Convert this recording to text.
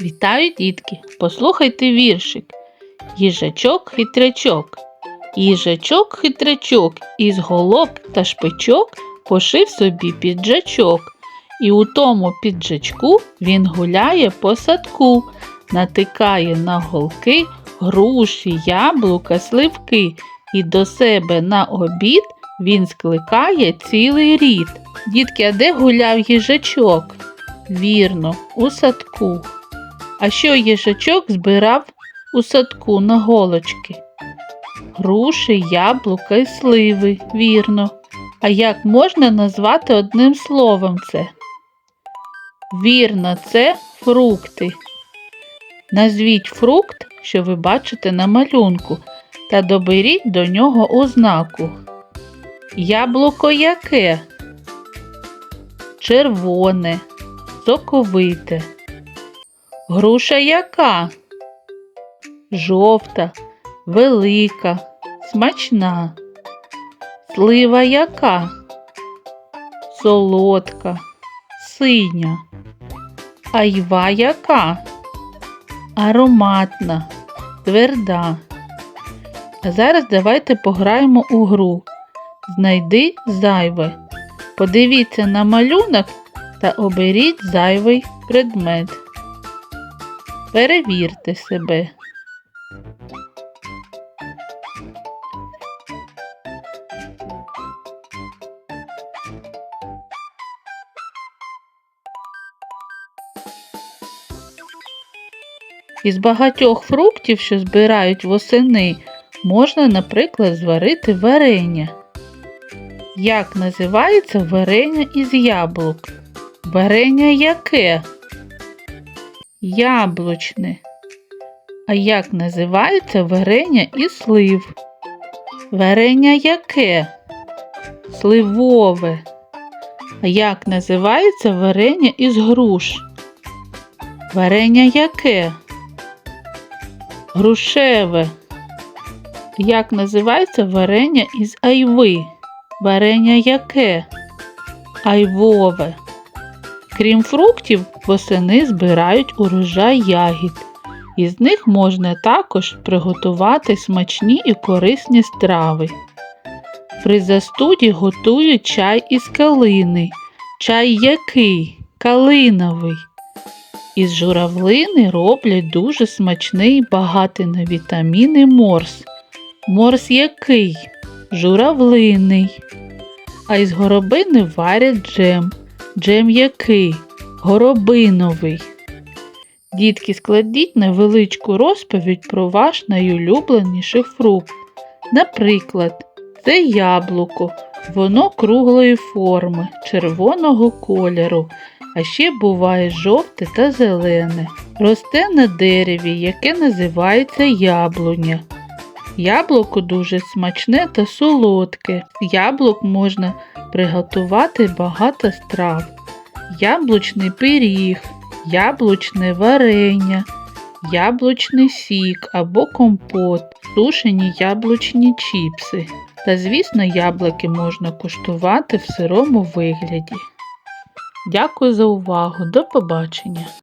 Вітаю, дітки! Послухайте віршик. Їжачок хитрячок. Їжачок хитрячок із голок та шпичок пошив собі піджачок. І у тому піджачку він гуляє по садку, натикає на голки груші, яблука, сливки, і до себе на обід він скликає цілий рід. Дітки, а де гуляв їжачок? Вірно, у садку. А що їжачок збирав у садку на голочки? Груші, яблука і сливи, вірно. А як можна назвати одним словом це? Вірно, це фрукти. Назвіть фрукт, що ви бачите на малюнку, та доберіть до нього ознаку. Яблуко яке? Червоне, соковите. Груша яка? Жовта, велика, смачна. Слива яка? Солодка, синя. Айва яка? Ароматна, тверда. А зараз давайте пограємо у гру. Знайди зайве. Подивіться на малюнок та оберіть зайвий предмет. Перевірте себе. Із багатьох фруктів, що збирають восени, можна, наприклад, зварити варення. Як називається варення із яблук? Варення яке? Яблучне. А як називається варення із слив? Варення яке? Сливове. А як називається варення із груш? Варення яке? Грушеве. Як називається варення із айви? Варення яке? Айвове. Крім фруктів, восени збирають урожай ягід. Із них можна також приготувати смачні і корисні страви. При застуді готують чай із калини. Чай який? Калиновий. Із журавлини роблять дуже смачний, багатий на вітаміни морс. Морс який? Журавлиний. А із горобини варять джем. Джем який? Горобиновий. Дітки, складіть невеличку розповідь про ваш найулюбленіший фрукт. Наприклад, це яблуко. Воно круглої форми, червоного кольору, а ще буває жовте та зелене. Росте на дереві, яке називається яблуня. Яблуко дуже смачне та солодке. Яблук можна приготувати багато страв. Яблучний пиріг, яблучне варення, яблучний сік або компот, сушені яблучні чіпси. Та, звісно, яблуки можна куштувати в сирому вигляді. Дякую за увагу. До побачення!